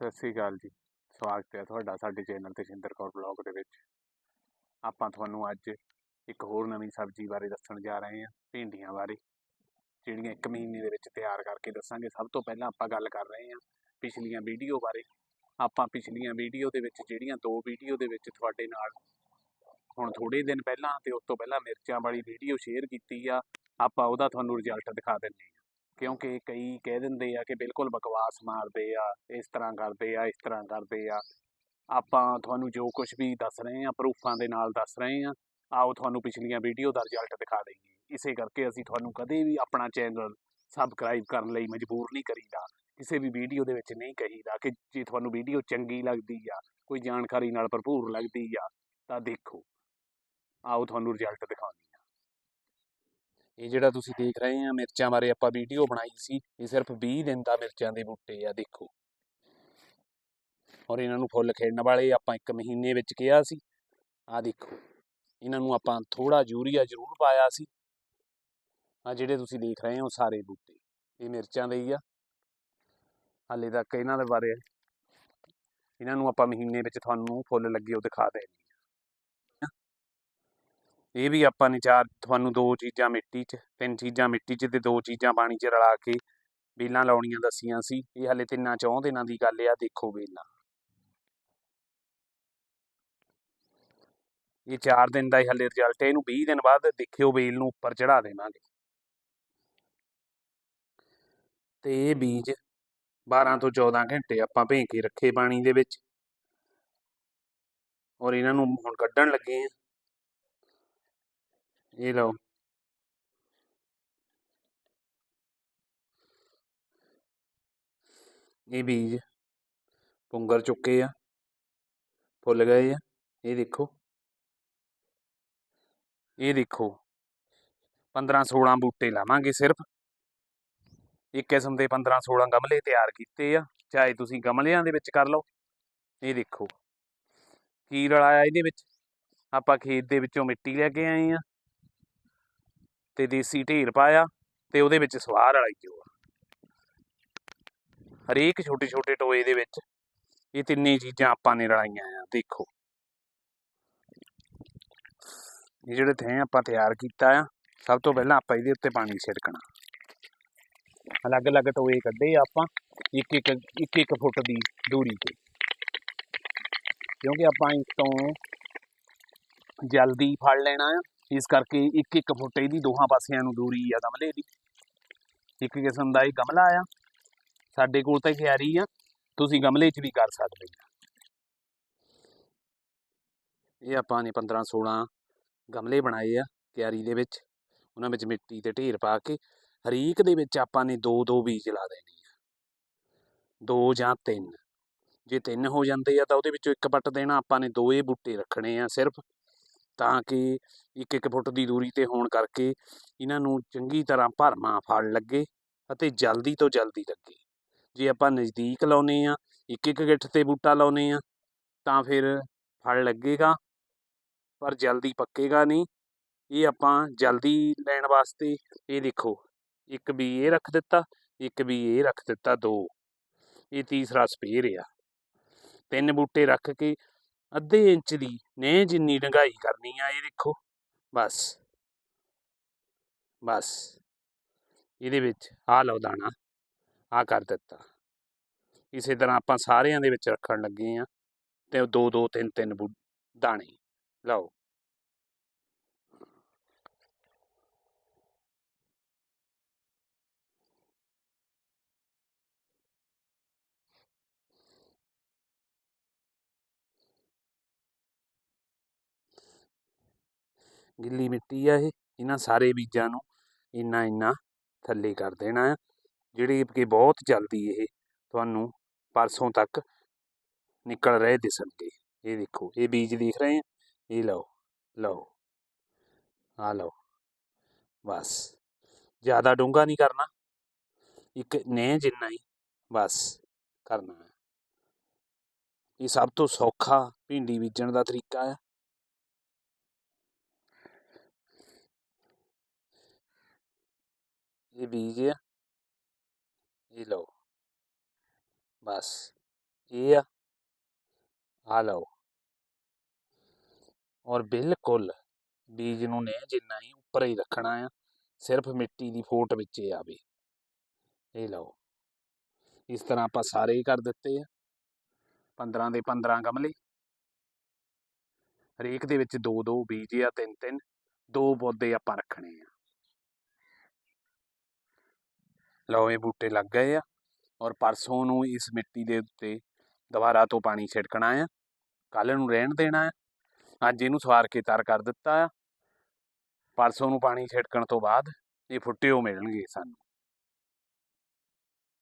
ਸਤਿ ਸ੍ਰੀ ਅਕਾਲ ਜੀ। ਸਵਾਗਤ ਹੈ ਤੁਹਾਡਾ ਸਾਡੇ ਚੈਨਲ ਤੇ ਸ਼ਿੰਦਰ ਕੌਰ ਬਲੌਗ ਦੇ ਵਿੱਚ। ਆਪਾਂ ਤੁਹਾਨੂੰ ਅੱਜ ਇੱਕ ਹੋਰ ਨਵੀਂ ਸਬਜ਼ੀ ਬਾਰੇ ਦੱਸਣ ਜਾ ਰਹੇ ਹਾਂ, ਭਿੰਡੀਆਂ ਬਾਰੇ, ਜਿਹੜੀਆਂ ਇੱਕ ਮਹੀਨੇ ਦੇ ਵਿੱਚ ਤਿਆਰ ਕਰਕੇ ਦੱਸਾਂਗੇ। ਸਭ ਤੋਂ ਪਹਿਲਾਂ ਆਪਾਂ ਗੱਲ ਕਰ ਰਹੇ ਹਾਂ ਪਿਛਲੀਆਂ ਵੀਡੀਓ ਬਾਰੇ। ਆਪਾਂ ਪਿਛਲੀਆਂ ਵੀਡੀਓ ਦੇ ਵਿੱਚ ਜਿਹੜੀਆਂ ਦੋ ਵੀਡੀਓ ਦੇ ਵਿੱਚ ਤੁਹਾਡੇ ਨਾਲ ਹੁਣ ਥੋੜੇ ਦਿਨ ਪਹਿਲਾਂ ਤੇ ਉਸ ਤੋਂ ਪਹਿਲਾਂ ਮਿਰਚਾਂ ਵਾਲੀ ਵੀਡੀਓ ਸ਼ੇਅਰ ਕੀਤੀ ਆ, ਆਪਾਂ ਉਹਦਾ ਤੁਹਾਨੂੰ ਰਿਜ਼ਲਟ ਦਿਖਾ ਦਿੰਦੇ ਹਾਂ। ਕਿਉਂਕਿ ਕਈ ਕਹਿ ਦਿੰਦੇ ਆ ਕਿ ਬਿਲਕੁਲ ਬਕਵਾਸ ਮਾਰਦੇ ਆ, ਇਸ ਤਰ੍ਹਾਂ ਕਰਦੇ ਆ, ਇਸ ਤਰ੍ਹਾਂ ਕਰਦੇ ਆ। ਆਪਾਂ ਤੁਹਾਨੂੰ ਜੋ ਕੁਝ ਵੀ ਦੱਸ ਰਹੇ ਆ, ਪ੍ਰੂਫਾਂ ਦੇ ਨਾਲ ਦੱਸ ਰਹੇ ਆ, ਆਓ ਤੁਹਾਨੂੰ ਪਿਛਲੀਆਂ ਵੀਡੀਓ ਦਾ ਰਿਜ਼ਲਟ ਦਿਖਾ ਦਈਏ। ਇਸੇ ਕਰਕੇ ਅਸੀਂ ਤੁਹਾਨੂੰ ਕਦੇ ਵੀ ਆਪਣਾ ਚੈਨਲ ਸਬਸਕ੍ਰਾਈਬ ਕਰਨ ਲਈ ਮਜਬੂਰ ਨਹੀਂ ਕਰੀਦਾ। ਕਿਸੇ ਵੀ ਵੀਡੀਓ ਦੇ ਵਿੱਚ ਨਹੀਂ ਕਹੀਦਾ ਕਿ ਜੇ ਤੁਹਾਨੂੰ ਵੀਡੀਓ ਚੰਗੀ ਲੱਗਦੀ ਆ, ਕੋਈ ਜਾਣਕਾਰੀ ਨਾਲ ਭਰਪੂਰ ਲੱਗਦੀ ਆ, ਤਾਂ ਦੇਖੋ। ਆਓ ਤੁਹਾਨੂੰ ਰਿਜ਼ਲਟ ਦਿਖਾਉਂਦੇ ਇਹ ਜਿਹੜਾ ਤੁਸੀਂ ਦੇਖ ਰਹੇ ਆ, ਮਿਰਚਾਂ ਬਾਰੇ ਆਪਾਂ ਵੀਡੀਓ ਬਣਾਈ ਸੀ, ਇਹ ਸਿਰਫ 20 ਦਿਨ ਦਾ ਮਿਰਚਾਂ ਦੇ ਬੂਟੇ ਆ, ਦੇਖੋ। ਔਰ ਇਹਨਾਂ ਨੂੰ ਫੁੱਲ ਖਿੜਨ ਵਾਲੇ ਆਪਾਂ ਇੱਕ ਮਹੀਨੇ ਵਿੱਚ ਕਿਹਾ ਸੀ। ਆ ਦੇਖੋ, ਇਹਨਾਂ ਨੂੰ ਆਪਾਂ ਥੋੜਾ ਯੂਰੀਆ ਜ਼ਰੂਰ ਪਾਇਆ ਸੀ। ਆ ਜਿਹੜੇ ਤੁਸੀਂ ਦੇਖ ਰਹੇ ਹੋ ਸਾਰੇ ਬੂਟੇ, ਇਹ ਮਿਰਚਾਂ ਦੇ ਹੀ ਆ। ਹਾਲੇ ਤੱਕ ਇਹਨਾਂ ਦੇ ਬਾਰੇ, ਇਹਨਾਂ ਨੂੰ ਆਪਾਂ ਮਹੀਨੇ ਵਿੱਚ ਤੁਹਾਨੂੰ ਫੁੱਲ ਲੱਗੇ ਉਹ ਦਿਖਾ ਦੇ ਇਹ ਵੀ ਆਪਾਂ ਨੇ ਚਾਰ ਤੁਹਾਨੂੰ ਦੋ ਚੀਜ਼ਾਂ ਮਿੱਟੀ 'ਚ, ਤਿੰਨ ਚੀਜ਼ਾਂ ਮਿੱਟੀ 'ਚ ਤੇ ਦੋ ਚੀਜ਼ਾਂ ਪਾਣੀ 'ਚ ਰਲਾ ਕੇ ਵੇਲਾਂ ਲਾਉਣੀਆਂ ਦੱਸੀਆਂ ਸੀ ਇਹ ਹਲੇ ਤਿੰਨਾਂ ਚੌਂ ਦਿਨਾਂ ਦੀ ਗੱਲ ਆ, ਦੇਖੋ ਵੇਲਾਂ। ਇਹ 4 ਦਿਨ ਦਾ ਹੀ ਹਲੇ ਰਿਜ਼ਲਟ ਹੈ ਇਹਨੂੰ 20 ਦਿਨ ਬਾਅਦ ਦੇਖਿਓ ਵੇਲ ਨੂੰ ਉੱਪਰ ਚੜਾ ਦੇਵਾਂਗੇ। ਤੇ ਇਹ ਬੀਜ 12 ਤੋਂ 14 ਘੰਟੇ ਆਪਾਂ ਭੇਂ ਕੇ ਰੱਖੇ ਪਾਣੀ ਦੇ ਵਿੱਚ। ਔਰ ਇਹਨਾਂ ਨੂੰ ਹੁਣ ਕੱਢਣ ਲੱਗੇ ਆ। ਇਹ ਲਓ ਇਹ ਬੀਜ ਪੁੰਗਰ ਚੁੱਕੇ ਆ ਫੁੱਲ ਗਏ ਆ ਇਹ ਦੇਖੋ ਇਹ ਦੇਖੋ 15 16 ਬੂਟੇ ਲਾਵਾਂਗੇ ਸਿਰਫ ਇੱਕ ਕਿਸਮ ਦੇ 15 16 ਗਮਲੇ ਤਿਆਰ ਕੀਤੇ ਆ ਚਾਹੇ ਤੁਸੀਂ ਗਮਲਿਆਂ ਦੇ ਵਿੱਚ ਕਰ ਲਓ ਇਹ ਦੇਖੋ ਕੀ ਰਲਾਇਆ ਇਹਦੇ ਵਿੱਚ ਆਪਾਂ ਖੇਤ ਦੇ ਵਿੱਚੋਂ ਮਿੱਟੀ ਲੈ ਕੇ ਆਏ ਆ ਤੇ ਦੇਸੀ ਢੇਰ ਪਾਇਆ ਤੇ ਉਹਦੇ ਵਿੱਚ ਸਵਾਹ ਰਲਾਈ ਜੋ ਹਰੇਕ ਛੋਟੇ ਛੋਟੇ ਟੋਏ ਦੇ ਵਿੱਚ ਇਹ ਤਿੰਨੇ ਚੀਜ਼ਾਂ ਆਪਾਂ ਨੇ ਰਲਾਈਆਂ ਆ, ਦੇਖੋ। ਇਹ ਜਿਹੜੇ ਥੇ ਆਪਾਂ ਤਿਆਰ ਕੀਤਾ ਆ, ਸਭ ਤੋਂ ਪਹਿਲਾਂ ਆਪਾਂ ਇਹਦੇ ਉੱਤੇ ਪਾਣੀ ਛਿੜਕਣਾ। ਅਲੱਗ-ਅਲੱਗ ਟੋਏ ਕੱਢੇ ਆਪਾਂ ਇੱਕ ਇੱਕ ਇੱਕ ਇੱਕ ਫੁੱਟ ਦੀ ਦੂਰੀ ਤੇ। ਕਿਉਂਕਿ ਆਪਾਂ ਇਸ ਤੋਂ ਜਲਦੀ ਫੜ ਲੈਣਾ ਆ ਇਸ ਕਰਕੇ ਇੱਕ ਇੱਕ ਫੁੱਟ ਇਹਦੀ ਦੋਹਾਂ ਪਾਸਿਆਂ ਨੂੰ ਦੂਰੀ ਆ ਗਮਲੇ ਦੀ। ਇੱਕ ਕਿਸਮ ਦਾ ਇਹ ਗਮਲਾ ਆ। ਸਾਡੇ ਕੋਲ ਤਾਂ ਕਿਆਰੀ ਆ। ਤੁਸੀਂ ਗਮਲੇ 'ਚ ਵੀ ਕਰ ਸਕਦੇ ਆ। ਇਹ ਆਪਾਂ ਨੇ 15 16 ਗਮਲੇ ਬਣਾਏ ਆ ਕਿਆਰੀ ਦੇ ਵਿੱਚ। ਉਹਨਾਂ ਵਿੱਚ ਮਿੱਟੀ ਤੇ ਢੇਰ ਪਾ ਕੇ ਹਰੀਕ ਦੇ ਵਿੱਚ ਆਪਾਂ ਨੇ ਦੋ ਦੋ ਬੀਜ ਲਾ ਦੇਣੇ ਆ। ਦੋ ਜਾਂ ਤਿੰਨ। ਜੇ ਤਿੰਨ ਹੋ ਜਾਂਦੇ ਆ ਤਾਂ ਉਹਦੇ ਵਿੱਚੋਂ ਇੱਕ ਪੱਟ ਦੇਣਾ, ਆਪਾਂ ਨੇ ਦੋ ਇਹ ਬੂਟੇ ਰੱਖਣੇ ਆ ਸਿਰਫ। ਤਾਂ ਕਿ ਇੱਕ ਇੱਕ ਫੁੱਟ ਦੀ ਦੂਰੀ ਤੇ ਹੋਣ ਕਰਕੇ ਇਹਨਾਂ ਨੂੰ ਚੰਗੀ ਤਰ੍ਹਾਂ ਭਰਵਾਂ ਫਲ ਲੱਗੇ ਅਤੇ ਜਲਦੀ ਤੋਂ ਜਲਦੀ ਲੱਗੇ। ਜੇ ਆਪਾਂ ਨਜ਼ਦੀਕ ਲਾਉਨੇ ਆ, ਇੱਕ ਇੱਕ ਗਿੱਠ ਤੇ ਬੂਟਾ ਲਾਉਨੇ ਆ, ਤਾਂ ਫਿਰ ਫਲ ਲੱਗੇਗਾ, ਪਰ ਜਲਦੀ ਪੱਕੇਗਾ ਨਹੀਂ। ਇਹ ਆਪਾਂ ਜਲਦੀ ਲੈਣ ਵਾਸਤੇ ਇਹ ਦੇਖੋ, ਇੱਕ ਵੀ ਇਹ ਰੱਖ ਦਿੱਤਾ, ਇੱਕ ਵੀ ਇਹ ਰੱਖ ਦਿੱਤਾ, ਦੋ। ਇਹ ਤੀਸਰਾ ਸਪੇਅਰ ਆ। ਤਿੰਨ ਬੂਟੇ ਰੱਖ ਕੇ ਅੱਧੇ ਇੰਚ ਦੀ ਨੇ ਜਿੰਨੀ ਡੰਗਾਈ ਕਰਨੀ ਆ, ਇਹ ਦੇਖੋ। ਬਸ। ਬਸ। ਇਹਦੇ ਵਿੱਚ ਆ ਲਓ ਦਾਣਾ ਆ ਕਰ ਦਿੱਤਾ। ਇਸੇ ਤਰ੍ਹਾਂ ਆਪਾਂ ਸਾਰਿਆਂ ਦੇ ਵਿੱਚ ਰੱਖਣ ਲੱਗੇ ਆ ਤੇ ਦੋ ਦੋ, ਤਿੰਨ ਤਿੰਨ ਦਾਣੇ। ਲਓ। ਗਿੱਲੀ ਮਿੱਟੀ ਆ ਇਹ, ਇਹਨਾਂ ਸਾਰੇ ਬੀਜਾਂ ਨੂੰ ਇੰਨਾ ਇੰਨਾ ਥੱਲੇ ਕਰ ਦੇਣਾ ਆ, ਜਿਹੜੀ ਕਿ ਬਹੁਤ ਜਲਦੀ ਇਹ ਤੁਹਾਨੂੰ ਪਰਸੋਂ ਤੱਕ ਨਿਕਲ ਰਹੇ ਦਿਸਣਗੇ। ਇਹ ਦੇਖੋ, ਇਹ ਬੀਜ ਦੇਖ ਰਹੇ ਆ, ਇਹ ਲਓ ਲਓ ਆ ਲਓ, ਬਸ, ਜ਼ਿਆਦਾ ਡੂੰਘਾ ਨਹੀਂ ਕਰਨਾ। ਇੱਕ ਨੇ ਜਿੰਨਾ ਹੀ ਬਸ ਕਰਨਾ ਹੈ ਇਹ ਸਭ ਤੋਂ ਸੌਖਾ ਭਿੰਡੀ ਬੀਜਣ ਦਾ ਤਰੀਕਾ ਆ। ਇਹ ਬੀਜ ਆ ਇਹ ਲਓ ਬਸ ਇਹ ਆ ਆ ਲਓ ਔਰ ਬਿਲਕੁਲ ਬੀਜ ਨੂੰ ਨੇ ਜਿੰਨਾ ਹੀ ਉੱਪਰ ਹੀ ਰੱਖਣਾ ਆ, ਸਿਰਫ ਮਿੱਟੀ ਦੀ ਫੋਟ ਵਿੱਚ ਹੀ ਆਵੇ। ਇਹ ਲਓ। ਇਸ ਤਰ੍ਹਾਂ ਆਪਾਂ ਸਾਰੇ ਹੀ ਕਰ ਦਿੱਤੇ ਆ। 15 ਦੇ 15 ਗਮਲੇ। ਹਰੇਕ ਦੇ ਵਿੱਚ ਦੋ ਦੋ ਬੀਜ ਆ, ਤਿੰਨ ਤਿੰਨ। ਦੋ ਪੌਦੇ ਆਪਾਂ ਰੱਖਣੇ ਆ। ਲਓ ਇਹ ਬੂਟੇ ਲੱਗ ਗਏ ਆ ਔਰ ਪਰਸੋਂ ਨੂੰ ਇਸ ਮਿੱਟੀ ਦੇ ਉੱਤੇ ਦੁਬਾਰਾ ਤੋਂ ਪਾਣੀ ਛਿੜਕਣਾ ਆ। ਕੱਲ ਨੂੰ ਰਹਿਣ ਦੇਣਾ ਆ। ਅੱਜ ਇਹਨੂੰ ਸਵਾਰ ਕੇ ਤਿਆਰ ਕਰ ਦਿੱਤਾ ਆ। ਪਰਸੋਂ ਨੂੰ ਪਾਣੀ ਛਿੜਕਣ ਤੋਂ ਬਾਅਦ ਇਹ ਫੁੱਟਿਓ ਮਿਲਣਗੇ ਸਾਨੂੰ।